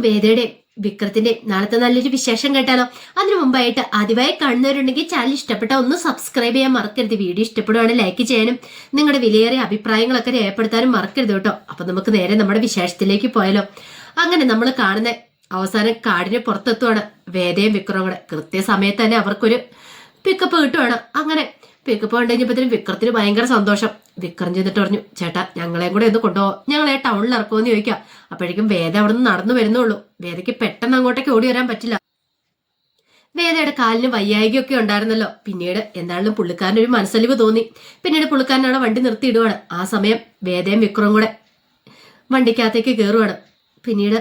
നമുക്ക് വേദയുടെ വിക്രത്തിന്റെ നാളത്തെ നല്ലൊരു വിശേഷം കേട്ടാലോ? അതിനു മുമ്പായിട്ട് ആദ്യമായി കാണുന്നവരുണ്ടെങ്കിൽ ചാനൽ ഇഷ്ടപ്പെട്ട ഒന്ന് സബ്സ്ക്രൈബ് ചെയ്യാൻ മറക്കരുത്. വീഡിയോ ഇഷ്ടപ്പെടുവാണ് ലൈക്ക് ചെയ്യാനും നിങ്ങളുടെ വിലയേറിയ അഭിപ്രായങ്ങളൊക്കെ രേഖപ്പെടുത്താനും മറക്കരുത് കേട്ടോ. അപ്പൊ നമുക്ക് നേരെ നമ്മുടെ വിശേഷത്തിലേക്ക് പോയാലോ. അങ്ങനെ നമ്മൾ കാണുന്ന അവസാനം കാടിന് പുറത്തെത്തുവാണ് വേദയും വിക്രവും കൃത്യസമയത്ത് തന്നെ അവർക്കൊരു പിക്കപ്പ് കിട്ടുവാണ്. അങ്ങനെ പിക്കപ്പ് കണ്ടുകഴിഞ്ഞപ്പോഴത്തേനും വിക്രത്തിന് ഭയങ്കര സന്തോഷം. വിക്രം ചെന്നിട്ട് പറഞ്ഞു ചേട്ടാ ഞങ്ങളെയും കൂടെ ഒന്ന് കൊണ്ടുപോകാം ഞങ്ങളെ ടൗണിൽ ഇറക്കുമെന്ന് ചോദിക്കാം. അപ്പോഴേക്കും വേദ അവിടെ നിന്ന് നടന്നു വരുന്നുള്ളൂ. വേദയ്ക്ക് പെട്ടെന്ന് അങ്ങോട്ടേക്ക് ഓടി വരാൻ പറ്റില്ല. വേദയുടെ കാലിന് വയ്യായികയൊക്കെ ഉണ്ടായിരുന്നല്ലോ. പിന്നീട് എന്തായാലും പുള്ളിക്കാരന്റെ ഒരു മനസ്സലിവ് തോന്നി. പിന്നീട് പുള്ളിക്കാരനാണ് വണ്ടി നിർത്തിയിടുവാണ്. ആ സമയം വേദയും വിക്രവും കൂടെ വണ്ടിക്കകത്തേക്ക് കയറുവാണ് പിന്നീട്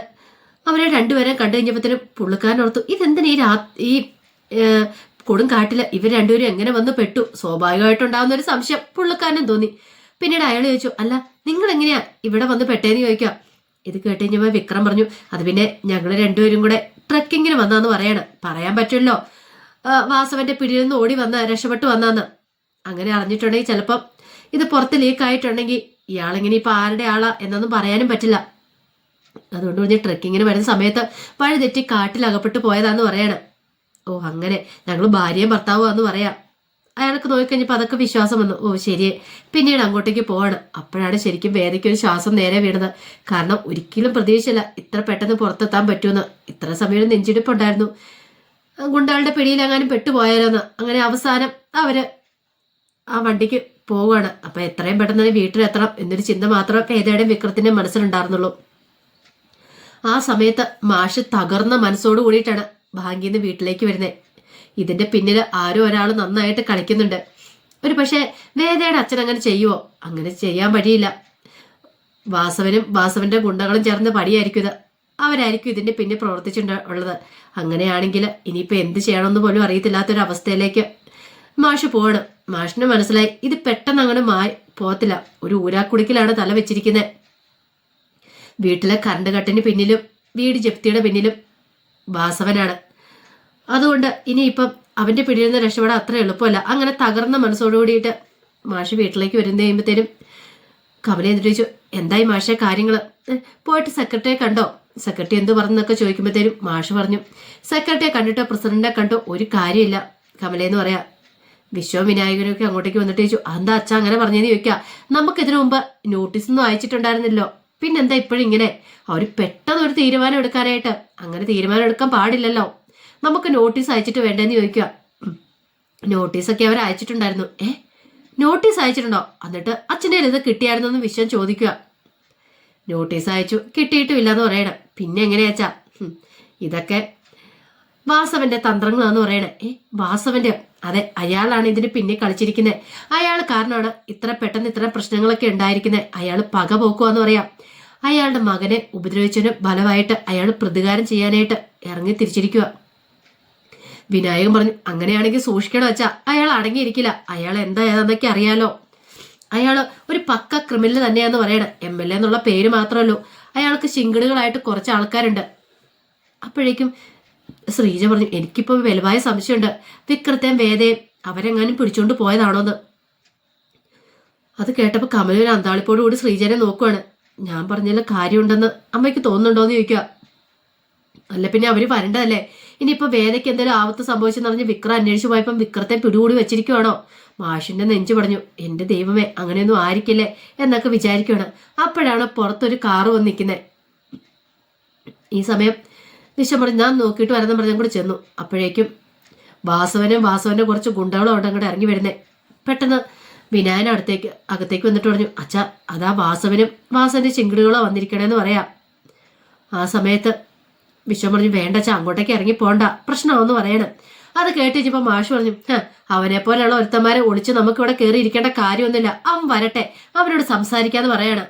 അവരെ രണ്ടുപേരെ കണ്ടു കഴിഞ്ഞപ്പോഴത്തേനും പുള്ളിക്കാരൻ ഓർത്തു ഇതെന്തിനാ ഈ രാ ഈ ഏഹ്, കൊടും കാട്ടിൽ ഇവർ രണ്ടുപേരും എങ്ങനെ വന്ന് പെട്ടു? സ്വാഭാവികമായിട്ടുണ്ടാവുന്ന ഒരു സംശയം പുള്ളിക്കാരനും തോന്നി. പിന്നീട് അയാൾ ചോദിച്ചു അല്ല നിങ്ങൾ എങ്ങനെയാ ഇവിടെ വന്ന് പെട്ടേന്ന് ചോദിക്കാം? ഇത് കേട്ട് കഴിഞ്ഞപ്പോൾ വിക്രം പറഞ്ഞു അത് പിന്നെ ഞങ്ങൾ രണ്ടുപേരും കൂടെ ട്രക്കിങ്ങിന് വന്നാന്ന് പറയാണ്. പറയാൻ പറ്റുമല്ലോ. വാസവന്റെ പിടിയിൽ നിന്ന് ഓടി വന്ന രക്ഷപ്പെട്ടു വന്നാന്ന് അങ്ങനെ അറിഞ്ഞിട്ടുണ്ടെങ്കിൽ ചിലപ്പം ഇത് പുറത്ത് ലീക്ക് ആയിട്ടുണ്ടെങ്കിൽ ഇയാളെങ്ങനെ ഇപ്പൊ ആരുടെ ആളാ എന്നൊന്നും പറയാനും പറ്റില്ല. അതുകൊണ്ട് പറഞ്ഞ് ട്രക്കിങ്ങിന് വരുന്ന സമയത്ത് വഴി തെറ്റി കാട്ടിൽ അകപ്പെട്ടു പോയതാന്ന് പറയാണ്. ഓ അങ്ങനെ. ഞങ്ങൾ ഭാര്യയും ഭർത്താവുമാന്ന് പറയാം. അയാൾക്ക് നോക്കിക്കഴിഞ്ഞപ്പോൾ അതൊക്കെ വിശ്വാസം വന്നു. ഓ ശരിയെ. പിന്നീട് അങ്ങോട്ടേക്ക് പോവാണ്. അപ്പോഴാണ് ശരിക്കും വേദയ്ക്ക് ശ്വാസം നേരെ വീണത്. കാരണം ഒരിക്കലും പ്രതീക്ഷയില്ല ഇത്ര പെട്ടെന്ന് പുറത്തെത്താൻ പറ്റുമെന്ന് ഇത്ര സമയം നെഞ്ചിടിപ്പുണ്ടായിരുന്നു. ഗുണ്ടാളുടെ പിടിയിൽ എങ്ങാനും പെട്ടുപോയാലോന്ന്. അങ്ങനെ അവസാനം അവർ ആ വണ്ടിക്ക് പോവുകയാണ് അപ്പൊ എത്രയും പെട്ടെന്ന് തന്നെ വീട്ടിലെത്തണം എന്നൊരു ചിന്ത മാത്രമേ വേദയുടെ വിക്രത്തിന്റെ മനസ്സിലുണ്ടായിരുന്നുള്ളൂ. ആ സമയത്ത് മാഷ് തകർന്ന മനസ്സോട് കൂടിയിട്ടാണ് ഭാഗ്യന്ന് വീട്ടിലേക്ക് വരുന്നേ. ഇതിന്റെ പിന്നിൽ ആരോ ഒരാൾ നന്നായിട്ട് കളിക്കുന്നുണ്ട്. ഒരു പക്ഷേ വേദയുടെ അച്ഛൻ അങ്ങനെ ചെയ്യുവോ? അങ്ങനെ ചെയ്യാൻ വഴിയില്ല. വാസവനും വാസവന്റെ ഗുണ്ടകളും ചേർന്ന് പടിയായിരിക്കും ഇത്. അവരായിരിക്കും ഇതിന്റെ പിന്നിൽ പ്രവർത്തിച്ചിട്ടുണ്ട് ഉള്ളത്. അങ്ങനെയാണെങ്കിൽ ഇനിയിപ്പോൾ എന്ത് ചെയ്യണമെന്ന് പോലും അറിയത്തില്ലാത്തൊരവസ്ഥയിലേക്ക് മാഷ് പോവാണ്. മാഷിന് മനസ്സിലായി ഇത് പെട്ടെന്ന് അങ്ങനെ മാറി പോകത്തില്ല. ഒരു ഊരാക്കുടുക്കിലാണ് തല വെച്ചിരിക്കുന്നത് വീട്ടിലെ കറണ്ട് കട്ടിന് പിന്നിലും വീട് ജപ്തിയുടെ പിന്നിലും വാസവനാണ്. അതുകൊണ്ട് ഇനിയിപ്പം അവന്റെ പിടിയിൽ നിന്ന് രക്ഷപ്പെടാൻ അത്ര എളുപ്പമല്ല. അങ്ങനെ തകർന്ന മനസ്സോടു കൂടിയിട്ട് മാഷ് വീട്ടിലേക്ക് വരുന്ന കഴിയുമ്പോഴത്തേനും കമല എന്നിട്ട് ചോദിച്ചു എന്തായി മാഷെ കാര്യങ്ങൾ പോയിട്ട് സെക്രട്ടറിയെ കണ്ടോ? സെക്രട്ടറി എന്ത് പറഞ്ഞെന്നൊക്കെ ചോദിക്കുമ്പോഴത്തേനും മാഷ് പറഞ്ഞു. സെക്രട്ടറിയെ കണ്ടിട്ടോ പ്രസിഡന്റിനെ കണ്ടോ? ഒരു കാര്യമില്ല. കമലയെന്ന് പറയാ വിശ്വം വിനായകനൊക്കെ അങ്ങോട്ടേക്ക് വന്നിട്ട് ചോദിച്ചു എന്താ അച്ഛ അങ്ങനെ പറഞ്ഞതെന്ന് നമുക്ക് ഇതിനു മുമ്പ് നോട്ടീസ് ഒന്നും അയച്ചിട്ടുണ്ടായിരുന്നില്ലോ. പിന്നെന്താ ഇപ്പോഴും ഇങ്ങനെ അവർ പെട്ടെന്ന് ഒരു തീരുമാനം എടുക്കാനായിട്ട് അങ്ങനെ തീരുമാനം എടുക്കാൻ പാടില്ലല്ലോ. നമുക്ക് നോട്ടീസ് അയച്ചിട്ട് വേണ്ടെന്ന് ചോദിക്കുക നോട്ടീസൊക്കെ അവർ അയച്ചിട്ടുണ്ടായിരുന്നു. ഏ? നോട്ടീസ് അയച്ചിട്ടുണ്ടോ? എന്നിട്ട് അച്ഛന്റെ ഇത് കിട്ടിയായിരുന്നോ എന്ന് വിശ്വം ചോദിക്കുക നോട്ടീസ് അയച്ചു. കിട്ടിയിട്ടുമില്ല എന്ന് പറയണം. പിന്നെ എങ്ങനെയാച്ചാ? ഇതൊക്കെ വാസവന്റെ തന്ത്രങ്ങളാന്ന് പറയണേ. ഏ വാസവന്റെ അതെ അയാളാണ് ഇതിന് പിന്നെ കളിച്ചിരിക്കുന്നത് അയാൾ കാരണമാണ് ഇത്ര പെട്ടെന്ന് ഇത്ര പ്രശ്നങ്ങളൊക്കെ ഉണ്ടായിരിക്കുന്നത് അയാൾ പക പോക്കുവാന്ന് പറയാം. അയാളുടെ മകനെ ഉപദ്രവിച്ചതിന് ഫലമായിട്ട് അയാൾ പ്രതികാരം ചെയ്യാനായിട്ട് ഇറങ്ങി തിരിച്ചിരിക്കുക വിനായകൻ പറഞ്ഞു അങ്ങനെയാണെങ്കിൽ സൂക്ഷിക്കണം വെച്ചാ അയാൾ അടങ്ങിയിരിക്കില്ല. അയാൾ എന്താ ഏതാന്നൊക്കെ അറിയാലോ. അയാൾ ഒരു പക്ക ക്രിമിനൽ തന്നെയാന്ന് പറയണേ. എം എൽ എ എന്നുള്ള പേര് മാത്രമല്ലോ അയാൾക്ക് ശിങ്കിടുകളായിട്ട് കുറച്ച് ആൾക്കാരുണ്ട്. അപ്പോഴേക്കും ശ്രീജ പറഞ്ഞു എനിക്കിപ്പോൾ വലുതായ സംശയമുണ്ട്. വിക്രത്തെയും വേദയും അവരെങ്ങാനും പിടിച്ചോണ്ട് പോയതാണോന്ന്. അത് കേട്ടപ്പോൾ കമലൊരു അന്താളിപ്പോട് കൂടി ശ്രീജനെ നോക്കുവാണ്. ഞാൻ പറഞ്ഞതിൽ കാര്യമുണ്ടെന്ന് അമ്മയ്ക്ക് തോന്നുന്നുണ്ടോന്ന് ചോദിക്കുക അല്ല പിന്നെ അവർ വരണ്ടതല്ലേ? ഇനിയിപ്പോൾ വേദയ്ക്ക് എന്തെങ്കിലും ആപത്ത് സംഭവിച്ചെന്ന് പറഞ്ഞ് വിക്രം അന്വേഷിച്ചു പോയപ്പം വിക്രത്തെ പിടികൂടി വെച്ചിരിക്കുവാണോ? മാഷിന്റെ നെഞ്ചു പറഞ്ഞു എന്റെ ദൈവമേ അങ്ങനെയൊന്നും ആയിരിക്കില്ലേ? എന്നൊക്കെ വിചാരിക്കുവാണ്. അപ്പോഴാണ് പുറത്തൊരു കാറ് വന്ന് നിൽക്കുന്നത് ഈ സമയം വിശ്വം പറഞ്ഞു ഞാൻ നോക്കിയിട്ട് വരാൻ പറഞ്ഞു കൂടി ചെന്നു. അപ്പോഴേക്കും വാസവനും വാസവന്റെ കുറച്ച് ഗുണ്ടകളും അവിടെ അങ്ങോട്ട് ഇറങ്ങി വരുന്നേ. പെട്ടെന്ന് വിനായന അടുത്തേക്ക് അകത്തേക്ക് വന്നിട്ട് പറഞ്ഞു അച്ഛാ അതാ വാസവനും വാസവന്റെ ചിങ്കിടുകളോ വന്നിരിക്കണേന്ന് പറയാം. ആ സമയത്ത് വിശ്വം പറഞ്ഞു വേണ്ട അച്ഛാ അങ്ങോട്ടേക്ക് ഇറങ്ങി പോണ്ട. പ്രശ്നമാവെന്ന് പറയണം. അത് കേട്ടിച്ചപ്പോ മാഷ് പറഞ്ഞു "ഹ, അവനെ പോലെയുള്ള ഒരുത്തന്മാരെ ഒളിച്ച് നമുക്ക് ഇവിടെ കയറി ഇരിക്കേണ്ട കാര്യമൊന്നുമില്ല. അവൻ വരട്ടെ. അവനോട് സംസാരിക്കാന്ന് പറയണം.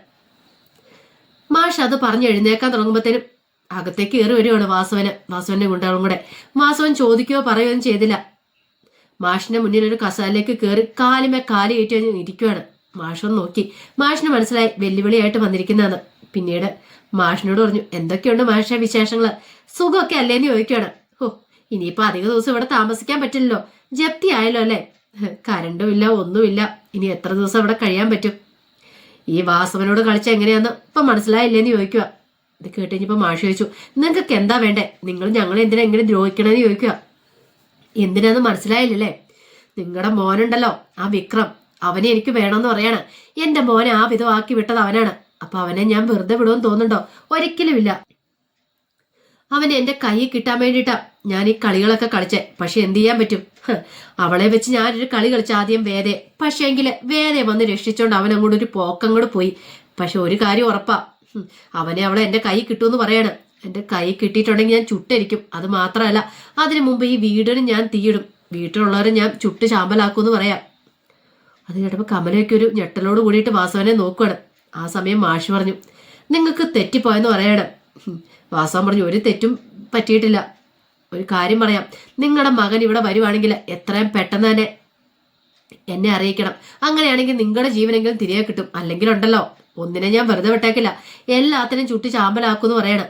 മാഷ് അത് പറഞ്ഞു എഴുന്നേക്കാൻ തുടങ്ങുമ്പോഴത്തേനും അകത്തേക്ക് കയറി വരുവാണ് വാസവന്. വാസവന്റെ ഗുണ്ടകളും കൂടെ. വാസവൻ ചോദിക്കുകയോ പറയുകയോ ചെയ്തില്ല. മാഷിന്റെ മുന്നിൽ ഒരു കസാലിലേക്ക് കയറി കാലുമേ കാലി കയറ്റി ഇരിക്കുകയാണ്. മാഷൊന്ന് നോക്കി. മാഷിന് മനസ്സിലായി വെല്ലുവിളിയായിട്ട് വന്നിരിക്കുന്നതാണ്. പിന്നീട് മാഷിനോട് പറഞ്ഞു എന്തൊക്കെയുണ്ട് മാഷ വിശേഷങ്ങൾ സുഖമൊക്കെ അല്ലേന്ന് ചോദിക്കുകയാണ്. ഓ ഇനിയിപ്പോ അധിക ദിവസം ഇവിടെ താമസിക്കാൻ പറ്റില്ലല്ലോ. ജപ്തി ആയല്ലോ അല്ലേ? കരണ്ടും ഇല്ല ഒന്നുമില്ല ഇനി എത്ര ദിവസം ഇവിടെ കഴിയാൻ പറ്റും? ഈ വാസവനോട് കളിച്ച എങ്ങനെയാന്ന് ഇപ്പൊ മനസ്സിലായില്ലേന്ന് ചോദിക്കുക. ഇത് കേട്ട് കഴിഞ്ഞപ്പോൾ മാഷി ചോദിച്ചു നിങ്ങൾക്ക് എന്താ വേണ്ടേ? നിങ്ങൾ ഞങ്ങളെ എന്തിനാ ഇങ്ങനെ ദ്രോഹിക്കണമെന്ന് ചോദിക്കുക എന്തിനാന്ന് മനസ്സിലായില്ലല്ലേ? നിങ്ങളുടെ മോനുണ്ടല്ലോ ആ വിക്രം. അവനെ എനിക്ക് വേണമെന്ന് പറയാണ്. എന്റെ മോനെ ആ വിധം ആക്കി വിട്ടത് അവനാണ്. അപ്പൊ അവനെ ഞാൻ വെറുതെ വിടുമെന്ന് തോന്നുന്നുണ്ടോ? ഒരിക്കലുമില്ല അവൻ എന്റെ കൈ കിട്ടാൻ വേണ്ടിയിട്ടാ ഞാൻ ഈ കളികളൊക്കെ കളിച്ചേ. പക്ഷെ എന്ത് ചെയ്യാൻ പറ്റും? അവളെ വെച്ച് ഞാനൊരു കളി കളിച്ച ആദ്യം വേദയെ. പക്ഷേ എങ്കിൽ വേദയെ വന്ന് രക്ഷിച്ചോണ്ട് അവൻ അങ്ങോട്ട് ഒരു പോക്കങ്ങോട്ട് പോയി. പക്ഷെ ഒരു കാര്യം ഉറപ്പാ. അവനെ അവളെ എന്റെ കൈ കിട്ടുമെന്ന് പറയാണ്. എന്റെ കൈ കിട്ടിയിട്ടുണ്ടെങ്കിൽ ഞാൻ ചുട്ടരിക്കും. അത് മാത്രമല്ല അതിനു മുമ്പ് ഈ വീടിന് ഞാൻ തീയിടും. വീട്ടിലുള്ളവരെ ഞാൻ ചുട്ട് ശാമ്പലാക്കുമെന്ന് പറയാം. അത് കേട്ടപ്പോൾ കമലയൊക്കെ ഒരു ഞെട്ടലോട് കൂടിയിട്ട് വാസവനെ നോക്കുകയാണ് ആ സമയം മാഷി പറഞ്ഞു നിങ്ങൾക്ക് തെറ്റിപ്പോയെന്ന് പറയണം. വാസവൻ പറഞ്ഞു ഒരു തെറ്റും പറ്റിയിട്ടില്ല. ഒരു കാര്യം പറയാം. നിങ്ങളുടെ മകൻ ഇവിടെ വരുവാണെങ്കിൽ എത്രയും പെട്ടെന്ന് തന്നെ എന്നെ അറിയിക്കണം. അങ്ങനെയാണെങ്കിൽ നിങ്ങളുടെ ജീവനെങ്കിലും തിരികെ കിട്ടും. അല്ലെങ്കിൽ ഉണ്ടല്ലോ ഒന്നിനെ ഞാൻ വെറുതെ വിട്ടേക്കില്ല. എല്ലാത്തിനും ചുട്ടി ചാമ്പലാക്കുമെന്ന് പറയണം.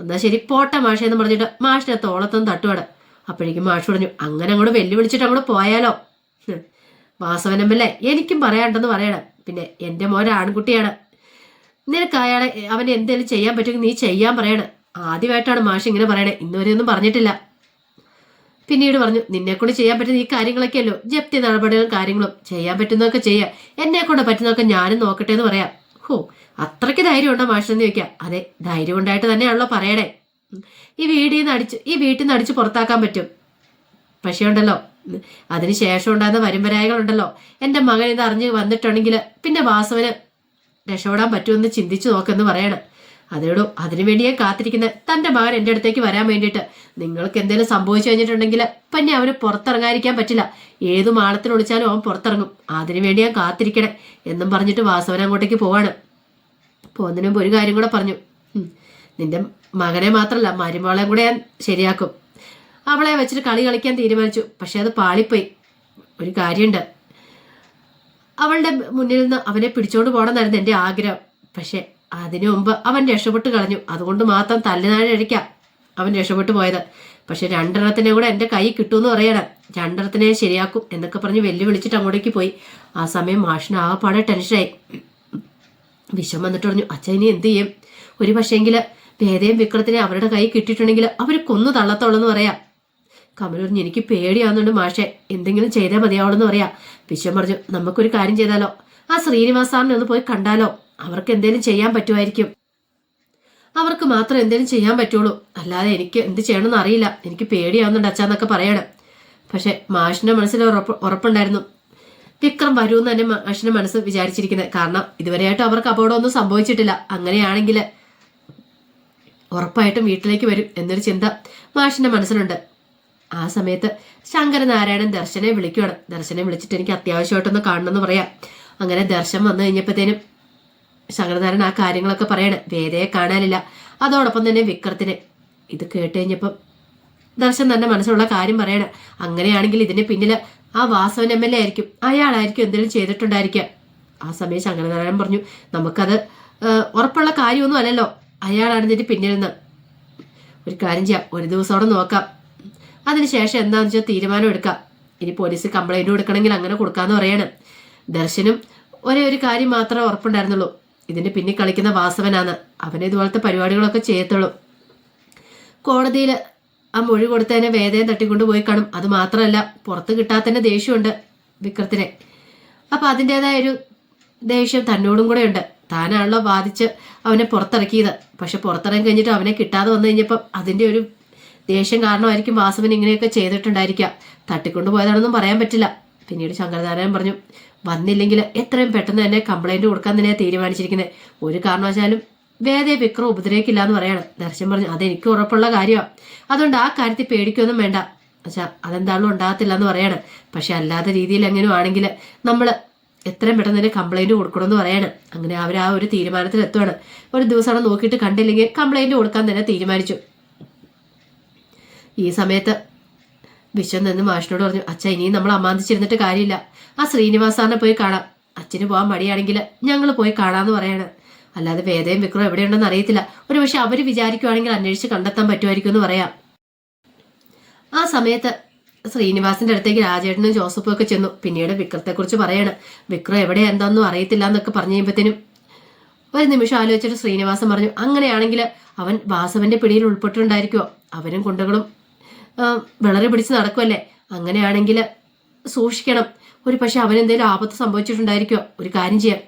എന്നാ ശരി പോട്ടെ മാഷെന്ന് പറഞ്ഞിട്ട് മാഷിനെ തോളത്തും തട്ടുവാട് അപ്പോഴേക്കും മാഷ് പറഞ്ഞു അങ്ങനെ അങ്ങോട്ട് വെല്ലുവിളിച്ചിട്ട് അങ്ങോട്ട് പോയാലോ? ഹ്. വാസവനമ്മല്ലേ എനിക്കും പറയാണ്ടെന്ന് പറയണം. പിന്നെ എന്റെ മോൻ ആൺകുട്ടിയാണ്. നിനക്ക് അയാളെ അവന് എന്തെങ്കിലും ചെയ്യാൻ പറ്റുമെങ്കിൽ നീ ചെയ്യാൻ പറയണം. ആദ്യമായിട്ടാണ് മാഷ് ഇങ്ങനെ പറയണേ. ഇന്നുവരെ ഒന്നും പറഞ്ഞിട്ടില്ല. പിന്നീട് പറഞ്ഞു നിന്നെ കൊണ്ട് ചെയ്യാൻ പറ്റുന്ന ഈ കാര്യങ്ങളൊക്കെയല്ലോ. ജപ്തി നടപടികളും കാര്യങ്ങളും ചെയ്യാൻ പറ്റുന്നതൊക്കെ ചെയ്യാം. എന്നെ കൊണ്ട് പറ്റുന്നതൊക്കെ ഞാനും നോക്കട്ടെ എന്ന് പറയാം. ഹോ അത്രയ്ക്ക് ധൈര്യം ഉണ്ടോ മാഷെന്ന് ചോദിക്കാം. അതെ ധൈര്യം ഉണ്ടായിട്ട് തന്നെയാണല്ലോ പറയണേ. ഈ വീടിൽ നിന്ന് അടിച്ച് ഈ വീട്ടിൽ നിന്ന് അടിച്ച് പുറത്താക്കാൻ പറ്റും. പക്ഷേ ഉണ്ടല്ലോ ഉം, അതിന് ശേഷം ഉണ്ടാകുന്ന വരുമ്പരായകളുണ്ടല്ലോ എന്റെ മകൻ ഇത് അറിഞ്ഞ് വന്നിട്ടുണ്ടെങ്കിൽ പിന്നെ വാസവന് രക്ഷപ്പെടാൻ പറ്റുമെന്ന് ചിന്തിച്ചു നോക്കെന്ന് പറയണം. അതേടോ അതിനു വേണ്ടിയാ കാത്തിരിക്കുന്നത് തന്റെ മകൻ എന്റെ അടുത്തേക്ക് വരാൻ വേണ്ടിയിട്ട്. നിങ്ങൾക്ക് എന്തെങ്കിലും സംഭവിച്ചു കഴിഞ്ഞിട്ടുണ്ടെങ്കിൽ പിന്നെ അവന് പുറത്തിറങ്ങാതിരിക്കാൻ പറ്റില്ല. ഏത് മാളത്തിന് ഒളിച്ചാലും അവൻ പുറത്തിറങ്ങും. അതിനുവേണ്ടി ഞാൻ കാത്തിരിക്കണേ എന്നും പറഞ്ഞിട്ട് വാസവൻ അങ്ങോട്ടേക്ക് പോവാണ്. പോകുന്നതിന് മുമ്പ് ഒരു കാര്യം കൂടെ പറഞ്ഞു. നിന്റെ മകനെ മാത്രമല്ല മരുമകളെയും കൂടെ ഞാൻ ശരിയാക്കും. അവളെ വെച്ചിട്ട് കളി കളിക്കാൻ തീരുമാനിച്ചു. പക്ഷെ അത് പാളിപ്പോയി. ഒരു കാര്യമുണ്ട്. അവളുടെ മുന്നിൽ നിന്ന് അവനെ പിടിച്ചോണ്ട് പോകണമെന്നായിരുന്നു എന്റെ ആഗ്രഹം. പക്ഷെ അതിനു മുമ്പ് അവൻ രക്ഷപ്പെട്ട് കളഞ്ഞു. അതുകൊണ്ട് മാത്രം തല്ലിനാഴഴിക്കാം അവൻ രക്ഷപ്പെട്ടു പോയത്. പക്ഷെ രണ്ടെണ്ണത്തിനെ കൂടെ എന്റെ കൈ കിട്ടുമെന്ന് പറയണം. രണ്ടെണ്ണത്തിനെ ശരിയാക്കും എന്നൊക്കെ പറഞ്ഞ് വെല്ലുവിളിച്ചിട്ട് അങ്ങോട്ടേക്ക് പോയി. ആ സമയം മാഷിന് ആകെപ്പാടെ ടെൻഷനായി. വിഷം വന്നിട്ട് പറഞ്ഞു അച്ഛൻ ഇനി എന്ത് ചെയ്യും? ഒരു പക്ഷേങ്കിൽ വേദയും വിക്രത്തിനെ അവരുടെ കൈ കിട്ടിയിട്ടുണ്ടെങ്കിൽ അവർ കൊന്നു തള്ളത്തോളൂ എന്ന് പറയാം. കമൽ പറഞ്ഞു എനിക്ക് പേടിയാവുന്നുണ്ട് മാഷെ. എന്തെങ്കിലും ചെയ്തേ മതിയാവുള്ളൂ എന്ന് പറയാം. വിശ്വം പറഞ്ഞു നമുക്കൊരു കാര്യം ചെയ്താലോ? ആ ശ്രീനിവാസ് സാറിനെ ഒന്ന് പോയി കണ്ടാലോ? അവർക്ക് എന്തേലും ചെയ്യാൻ പറ്റുമായിരിക്കും. അവർക്ക് മാത്രം എന്തേലും ചെയ്യാൻ പറ്റുള്ളൂ. അല്ലാതെ എനിക്ക് എന്ത് ചെയ്യണമെന്ന് അറിയില്ല. എനിക്ക് പേടിയാവുന്നുണ്ട് അച്ഛാന്നൊക്കെ പറയണം. പക്ഷെ മാഷിന്റെ മനസ്സിൽ ഉറപ്പ് ഉറപ്പുണ്ടായിരുന്നു. വിക്രം വരുമെന്ന് തന്നെ മാഷിന്റെ മനസ്സ് വിചാരിച്ചിരിക്കുന്നത്. കാരണം ഇതുവരെയായിട്ടും അവർക്ക് അപകടമൊന്നും സംഭവിച്ചിട്ടില്ല. അങ്ങനെയാണെങ്കിൽ ഉറപ്പായിട്ടും വീട്ടിലേക്ക് വരും എന്നൊരു ചിന്ത മാഷിന്റെ മനസ്സിലുണ്ട്. ആ സമയത്ത് ശങ്കരനാരായണൻ ദർശനെ വിളിക്കുകയാണ് ദർശനെ വിളിച്ചിട്ട് എനിക്ക് അത്യാവശ്യമായിട്ടൊന്ന് കാണണമെന്ന് പറയാം. അങ്ങനെ ദർശൻ വന്നു കഴിഞ്ഞപ്പോഴത്തേനും ശങ്കരനാരായണൻ ആ കാര്യങ്ങളൊക്കെ പറയണേ. വേദയെ കാണാനില്ല. അതോടൊപ്പം തന്നെ വിക്രത്തിന്. ഇത് കേട്ട് കഴിഞ്ഞപ്പം ദർശൻ തന്നെ മനസ്സിലുള്ള കാര്യം പറയണം. അങ്ങനെയാണെങ്കിൽ ഇതിന് പിന്നിൽ ആ വാസവൻ എം എൽ എ ആയിരിക്കും. അയാളായിരിക്കും എന്തെങ്കിലും ചെയ്തിട്ടുണ്ടായിരിക്കുക. ആ സമയം ശങ്കരനാരായണൻ പറഞ്ഞു നമുക്കത് ഉറപ്പുള്ള കാര്യമൊന്നും അല്ലല്ലോ. അയാളാണ് ഇതിന്റെ പിന്നിൽ നിന്ന് ഒരു കാര്യം ചെയ്യാം. ഒരു ദിവസം അവിടെ നോക്കാം. അതിനുശേഷം എന്താണെന്ന് വെച്ചാൽ തീരുമാനം എടുക്കാം. ഇനി പോലീസ് കംപ്ലൈന്റ് കൊടുക്കണമെങ്കിൽ അങ്ങനെ കൊടുക്കാന്ന് പറയണം. ദർശനും ഒരേ ഒരു കാര്യം മാത്രമേ ഉറപ്പുണ്ടായിരുന്നുള്ളൂ. ഇതിന്റെ പിന്നിൽ കളിക്കുന്ന വാസവനാണ്. അവനെ ഇതുപോലത്തെ പരിപാടികളൊക്കെ ചെയ്യത്തുള്ളൂ. കോടതിയിൽ ആ മൊഴി കൊടുത്തതിനെ വേദയും തട്ടിക്കൊണ്ട് പോയി കാണും. അത് മാത്രമല്ല പുറത്ത് കിട്ടാത്തതിന്റെ ദേഷ്യമുണ്ട് വിക്രത്തിനെ. അപ്പൊ അതിന്റെതായ ഒരു ദേഷ്യം തന്നോടും കൂടെ ഉണ്ട്. താനാണല്ലോ ബാധിച്ച് അവനെ പുറത്തിറക്കിയത്. പക്ഷെ പുറത്തിറങ്ങി കഴിഞ്ഞിട്ട് അവനെ കിട്ടാതെ വന്നു കഴിഞ്ഞപ്പം അതിന്റെ ഒരു ദേഷ്യം കാരണമായിരിക്കും വാസവൻ ഇങ്ങനെയൊക്കെ ചെയ്തിട്ടുണ്ടായിരിക്കുക. തട്ടിക്കൊണ്ടു പോയതാണെന്നും പറയാൻ പറ്റില്ല. പിന്നീട് ശങ്കരനാരായണൻ പറഞ്ഞു വന്നില്ലെങ്കിൽ എത്രയും പെട്ടെന്ന് തന്നെ കംപ്ലൈന്റ് കൊടുക്കാൻ തന്നെയാണ് തീരുമാനിച്ചിരിക്കുന്നത് ഒരു കാരണവശാലും വേദയെ വിക്രം ഉപദ്രവിക്കില്ല എന്ന് പറയാണ്. ദർശൻ പറഞ്ഞു അതെനിക്ക് ഉറപ്പുള്ള കാര്യമാണ് അതുകൊണ്ട് ആ കാര്യത്തിൽ പേടിക്കൊന്നും വേണ്ട. പക്ഷെ അതെന്താണല്ലോ ഉണ്ടാകത്തില്ല എന്ന് പറയാണ്. പക്ഷെ അല്ലാത്ത രീതിയിൽ എങ്ങനെയും ആണെങ്കിൽ നമ്മൾ എത്രയും പെട്ടെന്ന് തന്നെ കംപ്ലൈന്റ് കൊടുക്കണമെന്ന് പറയാണ്. അങ്ങനെ അവർ ആ ഒരു തീരുമാനത്തിൽ എത്തുവാണ്. ഒരു ദിവസം അവിടെ നോക്കിയിട്ട് കണ്ടില്ലെങ്കിൽ കംപ്ലൈന്റ് കൊടുക്കാൻ തന്നെ തീരുമാനിച്ചു. ഈ സമയത്ത് വിശ്വം നിന്ന് മാഷിനോട് പറഞ്ഞു അച്ഛ ഇനിയും നമ്മൾ അമാന്തിച്ചിരുന്നിട്ട് കാര്യമില്ല. ആ ശ്രീനിവാസാറിനെ പോയി കാണാം. അച്ഛന് പോകാൻ മടിയാണെങ്കിൽ ഞങ്ങൾ പോയി കാണാമെന്ന് പറയാണ്. അല്ലാതെ വേദയും വിക്രം എവിടെയുണ്ടെന്ന് അറിയത്തില്ല. ഒരു പക്ഷെ അവർ വിചാരിക്കുവാണെങ്കിൽ അന്വേഷിച്ച് കണ്ടെത്താൻ പറ്റുമായിരിക്കും എന്ന് പറയാം. ആ സമയത്ത് ശ്രീനിവാസിന്റെ അടുത്തേക്ക് രാജേട്ടനും ജോസഫും ഒക്കെ ചെന്നു. പിന്നീട് വിക്രത്തെക്കുറിച്ച് പറയാണ്. വിക്രം എവിടെ എന്താണെന്നും അറിയത്തില്ല എന്നൊക്കെ പറഞ്ഞു കഴിയുമ്പോഴത്തേനും ഒരു നിമിഷം ആലോചിച്ചിട്ട് ശ്രീനിവാസൻ പറഞ്ഞു അങ്ങനെയാണെങ്കിൽ അവൻ വാസവന്റെ പിടിയിൽ ഉൾപ്പെട്ടിട്ടുണ്ടായിരിക്കുമോ അവനും കുണ്ടകളും വിളറി പിടിച്ച് നടക്കുമല്ലേ അങ്ങനെയാണെങ്കിൽ സൂക്ഷിക്കണം. ഒരു പക്ഷെ അവനെന്തെങ്കിലും ആപത്ത് സംഭവിച്ചിട്ടുണ്ടായിരിക്കുമോ ഒരു കാര്യം ചെയ്യാം.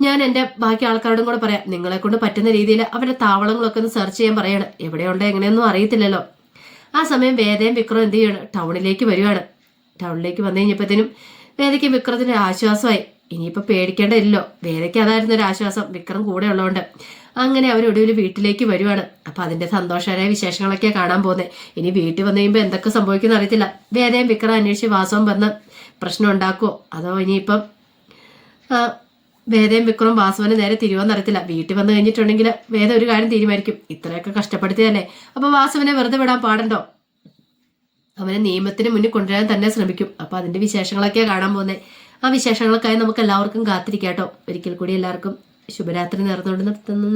ഞാൻ എന്റെ ബാക്കി ആൾക്കാരോടും കൂടെ പറയാം. നിങ്ങളെ കൊണ്ട് പറ്റുന്ന രീതിയിൽ അവരുടെ താവളങ്ങളൊക്കെ ഒന്ന് സെർച്ച് ചെയ്യാൻ പറയാണ്. എവിടെയുണ്ട് എങ്ങനെയൊന്നും അറിയത്തില്ലല്ലോ. ആ സമയം വേദയും വിക്രം എന്ത് ചെയ്യണം? ടൗണിലേക്ക് വരികയാണ് ടൗണിലേക്ക് വന്നു കഴിഞ്ഞപ്പോഴത്തേനും വേദയ്ക്ക് വിക്രത്തിന് ആശ്വാസമായി. ഇനിയിപ്പോൾ പേടിക്കേണ്ടതില്ലല്ലോ. വേദയ്ക്ക് അതായിരുന്നു ഒരു ആശ്വാസം. വിക്രം കൂടെ ഉള്ളതുകൊണ്ട്. അങ്ങനെ അവരൊടുവിൽ വീട്ടിലേക്ക് വരുവാണ്. അപ്പൊ അതിന്റെ സന്തോഷകരമായ വിശേഷങ്ങളൊക്കെ കാണാൻ പോകുന്നത് ഇനി വീട്ടിൽ വന്നു കഴിയുമ്പോൾ എന്തൊക്കെ സംഭവിക്കുന്ന അറിയത്തില്ല. വേദയും വിക്രം അന്വേഷിച്ച് വാസവും വന്ന് പ്രശ്നം ഉണ്ടാക്കുവോ? അതോ ഇനിയിപ്പം വേദയും വിക്രവും വാസുവിന് നേരെ തിരുവോന്ന് അറിയത്തില്ല. വീട്ടിൽ വന്നു കഴിഞ്ഞിട്ടുണ്ടെങ്കിൽ വേദ ഒരു കാര്യം തീരുമാനിക്കും. ഇത്രയൊക്കെ കഷ്ടപ്പെടുത്തിയതല്ലേ. അപ്പോൾ വാസുവിനെ വെറുതെ വിടാൻ പാടണ്ടോ? അവനെ നിയമത്തിന് മുന്നിൽ കൊണ്ടുവരാൻ തന്നെ ശ്രമിക്കും. അപ്പോൾ അതിന്റെ വിശേഷങ്ങളൊക്കെയാ കാണാൻ പോകുന്നത് ആ വിശേഷങ്ങൾക്കായി നമുക്ക് എല്ലാവർക്കും കാത്തിരിക്കാട്ടോ. ഒരിക്കൽ കൂടി എല്ലാവർക്കും ശുഭരാത്രി നേർന്നുകൊണ്ട് നിർത്തുന്നു.